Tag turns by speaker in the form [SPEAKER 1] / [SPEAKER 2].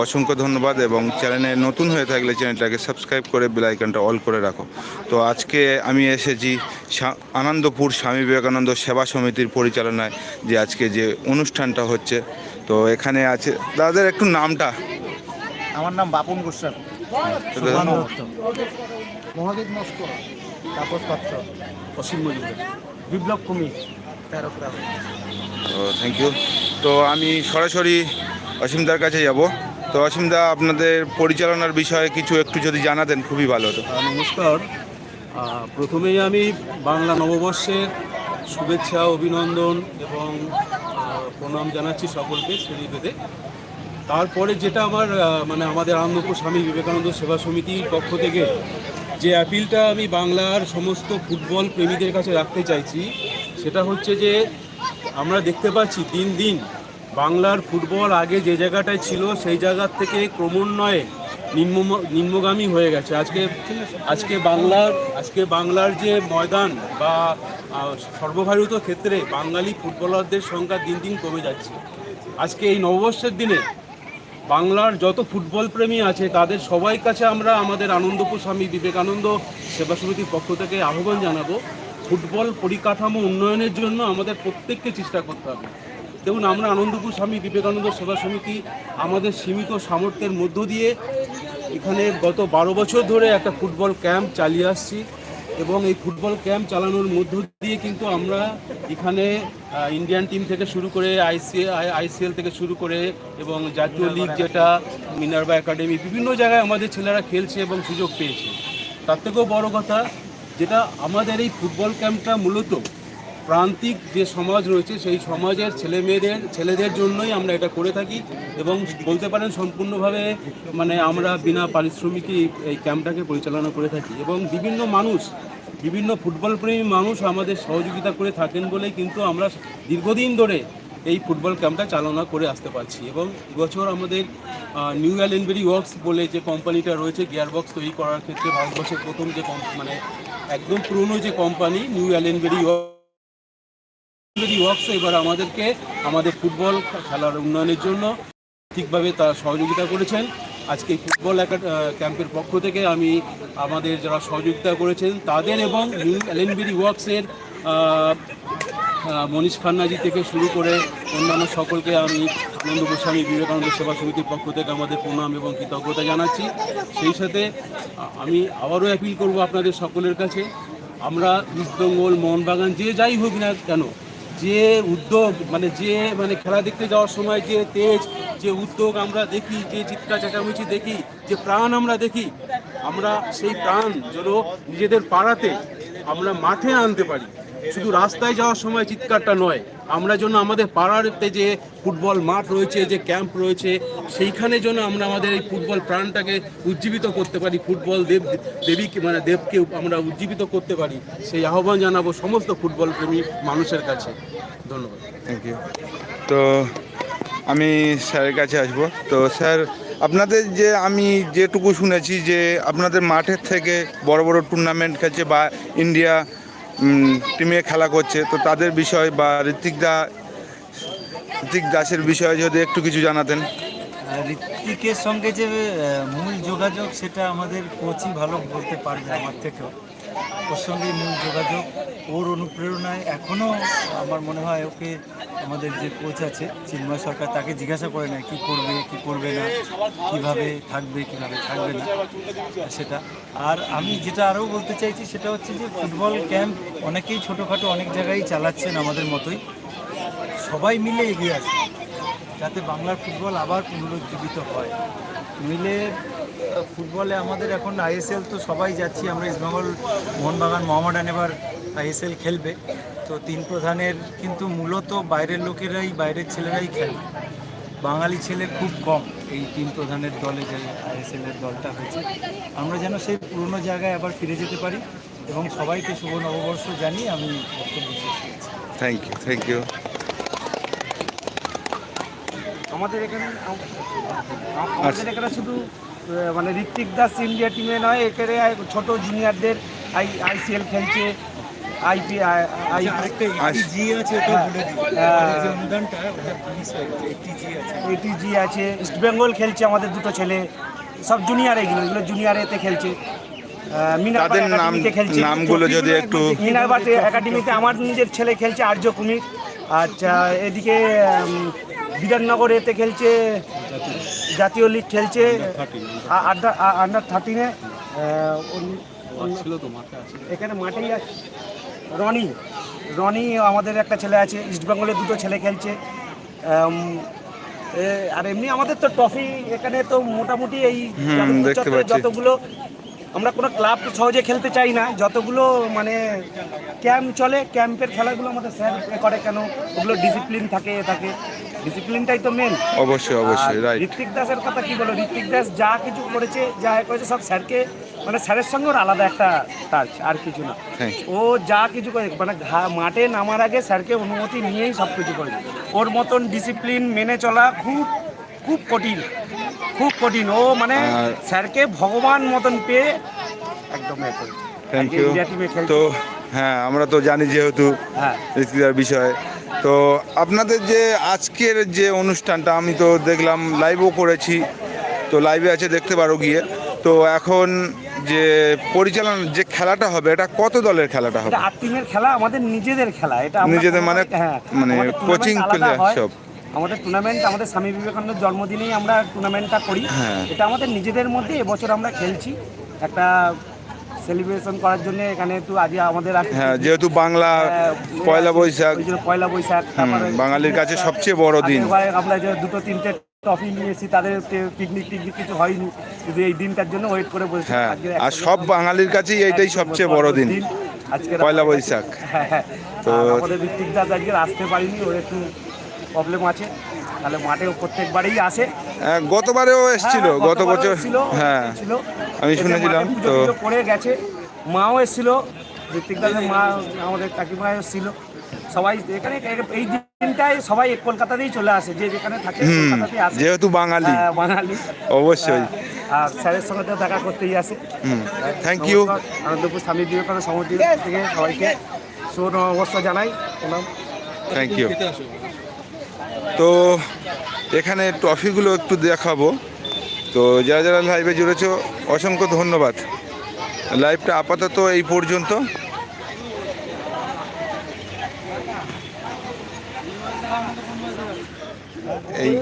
[SPEAKER 1] অসংখ্য ধন্যবাদ এবং চ্যানেলে নতুন হয়ে থাকলে চ্যানেলটাকে সাবস্ক্রাইব করে বেল আইকনটা অল করে রাখো। তো আজকে আমি এসেছি আনন্দপুর স্বামী বিবেকানন্দ সেবা সমিতির পরিচালনায় যে আজকে যে অনুষ্ঠানটা হচ্ছে। তো এখানে আছে দাদাদের একটু নামটা।
[SPEAKER 2] আমার নাম বাপন গোস্বামী। মহাদেব নস্কর তাপস পাত্র অসীম মজুমদার। বিপ্লব কুমির তেরো
[SPEAKER 1] তো থ্যাংক ইউ তো আমি সরাসরি অসীমদার কাছে যাব। তো অসীমদা আপনাদের পরিচালনার বিষয়ে কিছু একটু যদি জানাতেন খুবই ভালো হতো।
[SPEAKER 3] নমস্কার। আহ, প্রথমেই আমি বাংলা নববর্ষের শুভেচ্ছা অভিনন্দন এবং প্রণাম জানাচ্ছি সকলকে শ্রেণি পেতে তারপরে যেটা আমার মানে আমাদের আনন্দপুর স্বামী বিবেকানন্দ সেবা সমিতির পক্ষ থেকে যে অ্যাপিলটা আমি বাংলার সমস্ত ফুটবল প্রেমীদের কাছে রাখতে চাইছি সেটা হচ্ছে যে আমরা দেখতে পাচ্ছি দিন দিন বাংলার ফুটবল আগে যে জায়গাটায় ছিল, সেই জায়গার থেকে ক্রমান্বয়ে নিম্ন নিম্নগামী হয়ে গেছে। আজকে আজকে বাংলার আজকে বাংলার যে ময়দান বা সর্বভারতীয় ক্ষেত্রে বাঙালি ফুটবলারদের সংখ্যা দিন দিন কমে যাচ্ছে। আজকে এই নববর্ষের দিনে বাংলার যত ফুটবল প্রেমী আছে, তাদের সবাই কাছে আমরা আমাদের আনন্দপুর স্বামী বিবেকানন্দ সেবা সমিতির পক্ষ থেকে আহ্বান জানাব, ফুটবল পরিকাঠামো উন্নয়নের জন্য আমাদের প্রত্যেককে চেষ্টা করতে হবে। দেখুন আমরা আনন্দপুর স্বামী বিবেকানন্দ সেবা সমিতি আমাদের সীমিত সামর্থ্যের মধ্য দিয়ে এখানে গত বারো বছর ধরে একটা ফুটবল ক্যাম্প চালিয়ে আসছি এবং এই ফুটবল ক্যাম্প চালানোর মধ্য দিয়ে কিন্তু আমরা এখানে ইন্ডিয়ান টিম থেকে শুরু করে আইসিএল আইসিএল থেকে শুরু করে এবং জাতীয় লিগ যেটা মিনার্বা একাডেমি বিভিন্ন জায়গায় আমাদের ছেলেরা খেলছে এবং সুযোগ পেয়েছে। তার থেকেও বড় কথা যেটা আমাদের এই ফুটবল ক্যাম্পটা মূলত প্রান্তিক যে সমাজ রয়েছে, সেই সমাজের ছেলে মেয়েদের, ছেলেদের জন্যই আমরা এটা করে থাকি এবং বলতে পারেন সম্পূর্ণভাবে মানে আমরা বিনা পারিশ্রমিকে এই- ক্যাম্পটাকে পরিচালনা করে থাকি এবং বিভিন্ন মানুষ, বিভিন্ন ফুটবল প্রেমী মানুষ আমাদের সহযোগিতা করে থাকেন বলেই কিন্তু আমরা দীর্ঘদিন ধরে এই ফুটবল ক্যাম্পটা চালনা করে আসতে পারছি এবং এবছর আমাদের নিউ অ্যালেনবেরি ওয়ার্কস বলে যে কোম্পানিটা রয়েছে গিয়ারবক্স তৈরি করার ক্ষেত্রে ভারতবর্ষের প্রথম যে মানে একদম পুরনো যে কোম্পানি নিউ অ্যালেনবেরি ওয়ার্কস যদি ওয়ার্কস এবার আমাদেরকে আমাদের ফুটবল খেলার উন্নয়নের জন্য ঠিকভাবে তারা সহযোগিতা করেছেন। আজকে ফুটবল ক্যাম্পের পক্ষ থেকে আমি আমাদের যারা সহযোগিতা করেছেন, তাদের এবং এলএনবিডি ওয়ার্কসের মনীষ খান্নাজি থেকে শুরু করে অন্যান্য সকলকে আমি আনন্দ গোস্বামী বিবেকানন্দ সেবা সমিতির পক্ষ থেকে আমাদের প্রণাম এবং কৃতজ্ঞতা জানাচ্ছি। সেই সাথে আমি আবারও অ্যাপিল করব আপনাদের সকলের কাছে। আমরা ইস্টবেঙ্গল মোহনবাগান, যে যাই হোক না কেন যে উদ্যোগ মানে যে মানে খেলা দেখতে যাওয়ার সময় যে তেজ, যে উদ্যোগ আমরা দেখি, যে চিৎকার চেঁচামেচি দেখি, যে প্রাণ আমরা দেখি, আমরা সেই প্রাণ যেন নিজেদের পাড়াতে আমরা মাঠে আনতে পারি। শুধু রাস্তায় যাওয়ার সময় চিৎকারটা নয়, আমরা যেন আমাদের পাড়াতে যে ফুটবল মাঠ রয়েছে, যে ক্যাম্প রয়েছে, সেইখানে যেন আমরা আমাদের এই ফুটবল প্রাণটাকে উজ্জীবিত করতে পারি, ফুটবল দেব দেবীকে মানে দেবকে আমরা উজ্জীবিত করতে পারি, সেই আহ্বান জানাব সমস্ত ফুটবল প্রেমী মানুষের কাছে। ধন্যবাদ।
[SPEAKER 1] থ্যাংক ইউ তো আমি স্যারের কাছে আসব। তো স্যার, আপনাদের যে আমি যেটুকু শুনেছি যে আপনাদের মাঠের থেকে বড় বড় টুর্নামেন্ট খেলছে বা ইন্ডিয়া টিমে খেলা করছে। তো তাদের বিষয় বা ঋত্বিক দা, ঋত্বিক দাসের বিষয়ে যদি একটু কিছু জানাতেন।
[SPEAKER 2] ঋত্বিকের সঙ্গে যে মূল যোগাযোগ, সেটা আমাদের কোচই ভালো বলতে পারবে আমার থেকেও। ওর সঙ্গে মূল যোগাযোগ, ওর অনুপ্রেরণায় এখনও আমার মনে হয় ওকে আমাদের যে কোচ আছে, চিন্ময় সরকার, তাকে জিজ্ঞাসা করে না কি করবে কি করবে না, কীভাবে থাকবে কীভাবে থাকবে না, সেটা। আর আমি যেটা আরও বলতে চাইছি, সেটা হচ্ছে যে ফুটবল ক্যাম্প অনেকেই ছোটোখাটো অনেক জায়গায় চালাচ্ছেন আমাদের মতোই। সবাই মিলে এগিয়ে আসে, যাতে বাংলার ফুটবল আবার পুনরুজ্জীবিত হয়। মিলে ফুটবলে আমাদের এখন আইএসএল তো সবাই যাচ্ছি, আমরা ইস্টবেঙ্গল মোহনবাগান, মোহামেডান এবার আইএসএল খেলবে। তো তিন প্রধানের কিন্তু মূলত বাইরের লোকেরাই বাইরের ছেলেরাই খেলে। বাঙালি ছেলে খুব কম এই তিন প্রধানের দলে যে আইএসএল এর দলটা হয়েছে। আমরা যেন সেই পুরনো জায়গায় আবার ফিরে যেতে পারি এবং সবাইকে শুভ নববর্ষ জানিয়ে আমি বক্তব্য শেষ করছি।
[SPEAKER 1] থ্যাংক ইউ থ্যাংক ইউ
[SPEAKER 4] আমাদের এখানে আমাদের এখানে শুধু মানে ঋত্বিক দাস ইন্ডিয়া টিমে নয় এখানে ছোট জুনিয়রদের আই আইসিএল খেলছে আইপি
[SPEAKER 2] আছে
[SPEAKER 4] হ্যাঁ।
[SPEAKER 2] আমাদের যে অনুদানটা ওটা পুলিশ জি আছে।
[SPEAKER 4] এটিজি আছে। ইস্ট বেঙ্গল খেলছে আমাদের দুটো ছেলে সব জুনিয়র এগুলো এগুলো জুনিয়র এতে খেলছে। আহ, মিনারবার
[SPEAKER 1] তাদের নাম
[SPEAKER 4] খেলছে।
[SPEAKER 1] নামগুলো যদি একটু
[SPEAKER 4] মিনারবার একাডেমিতে আমার নিজের ছেলে খেলছে আর্য কুমির। আচ্ছা এদিকে উম, বিধাননগর এতে খেলছে জাতীয় লিগ খেলছে আন্ডার থার্টিনে এখানে মাঠেই আছে। রনি রনি আমাদের একটা ছেলে আছে ইস্টবেঙ্গলের দুটো ছেলে খেলছে। আর এমনি আমাদের তো ট্রফি এখানে তো মোটামুটি এই। যতগুলো আমরা কোনো ক্লাব সহজে খেলতে চাই না। যতগুলো মানে ক্যাম্প চলে ক্যাম্পের খেলাগুলো আমাদের স্যার করে কেন? ওগুলো ডিসিপ্লিন থাকে এ থাকে ডিসিপ্লিনটাই তো মেন
[SPEAKER 1] অবশ্যই অবশ্যই
[SPEAKER 4] ঋত্বিক দাসের কথা কি বলো? ঋত্বিক দাস যা কিছু করেছে যা করেছে সব স্যারকে মানে স্যারের সঙ্গে ওর আলাদা একটা টাচ আর কিছু না। ও যা কিছু করে মানে মাঠে নামার আগে স্যারকে অনুমতি নিয়েই সব কিছু করে ওর মতন ডিসিপ্লিন মেনে চলা খুব খুব কঠিন খুব কঠিন। ও মানে স্যারকে ভগবান মতন পেয়ে একদম
[SPEAKER 1] থ্যাংক ইউ। তো হ্যাঁ আমরা তো জানি যেহেতু
[SPEAKER 4] হ্যাঁ।
[SPEAKER 1] বিষয়ে। তো আপনাদের যে আজকের যে অনুষ্ঠানটা আমি তো দেখলাম লাইভও করেছি। তো লাইভে আছে দেখতে পারো গিয়ে। তো এখন যে পরিচালনা যে খেলাটা হবে এটা কত দলের খেলাটা হবে?
[SPEAKER 4] আট টিমের খেলা আমাদের নিজেদের খেলা। এটা
[SPEAKER 1] নিজেদের মানে
[SPEAKER 4] হ্যাঁ,
[SPEAKER 1] মানে কোচিং প্লেয়ার সব।
[SPEAKER 4] আমাদের টুর্নামেন্ট আমাদের স্বামী বিবেকানন্দের জন্মদিনেই আমরা টুর্নামেন্টটা করি।
[SPEAKER 1] হ্যাঁ।
[SPEAKER 4] এটা আমাদের নিজেদের মধ্যে এবছর আমরা খেলছি। একটা সেলিব্রেশন করার জন্য এখানে একটু আজ আমাদের
[SPEAKER 1] হ্যাঁ যেহেতু বাংলা
[SPEAKER 4] হ্যাঁ,
[SPEAKER 1] পয়লা বৈশাখ।
[SPEAKER 4] পয়লা বৈশাখ
[SPEAKER 1] বাঙালির কাছে সবচেয়ে বড় দিন।
[SPEAKER 4] আমরা যে দুটো তিনটে ট্রফি নিয়েছি তাদের পিকনিক টিকনিক কিছু হয়নি। শুধু এই দিনটার জন্য ওয়েট করে বসেছি
[SPEAKER 1] হ্যাঁ আর সব বাঙালির কাছেই এইটাই সবচেয়ে বড় দিন
[SPEAKER 4] আজকে
[SPEAKER 1] পয়লা বৈশাখ।
[SPEAKER 4] হ্যাঁ হ্যাঁ।
[SPEAKER 1] তো-
[SPEAKER 4] আমাদের ঋত্বিক দাস আজকে আসতে পারিনি ওর একটু প্রবলেম আছে। তাহলে মাঠে প্রত্যেকবারেই আসে।
[SPEAKER 1] হ্যাঁ, গতবারেও এসেছিল
[SPEAKER 4] হ্যাঁ,
[SPEAKER 1] গত বছর হ্যাঁ। আমি শুনেছিলাম, তো-
[SPEAKER 4] করে গেছে। মাও এসেছিল ঋত্বিক দাসের মা আমাদের কাকিমা এসেছিল। সবাই এখানে এই দিনটায় সবাই কলকাতাতেই চলে আসে যে যেখানে থাকে কলকাতাতেই আসে।
[SPEAKER 1] যেহেতু বাঙালি।
[SPEAKER 4] হ্যাঁ, বাঙালি।
[SPEAKER 1] অবশ্যই।
[SPEAKER 4] আর স্যারের সঙ্গে তো দেখা করতেই আসে।
[SPEAKER 1] থ্যাংক ইউ
[SPEAKER 4] আনন্দপুর স্বামী বিবেকানন্দ সমিতি থেকে সবাইকে সুনমস্কার জানাই। প্রণাম।
[SPEAKER 1] থ্যাংক ইউ তো এখানে ট্রফিগুলো একটু দেখাবো। তো যারা যারা লাইভে জুড়েছো অসংখ্য ধন্যবাদ। লাইভটা আপাতত এই পর্যন্ত। এই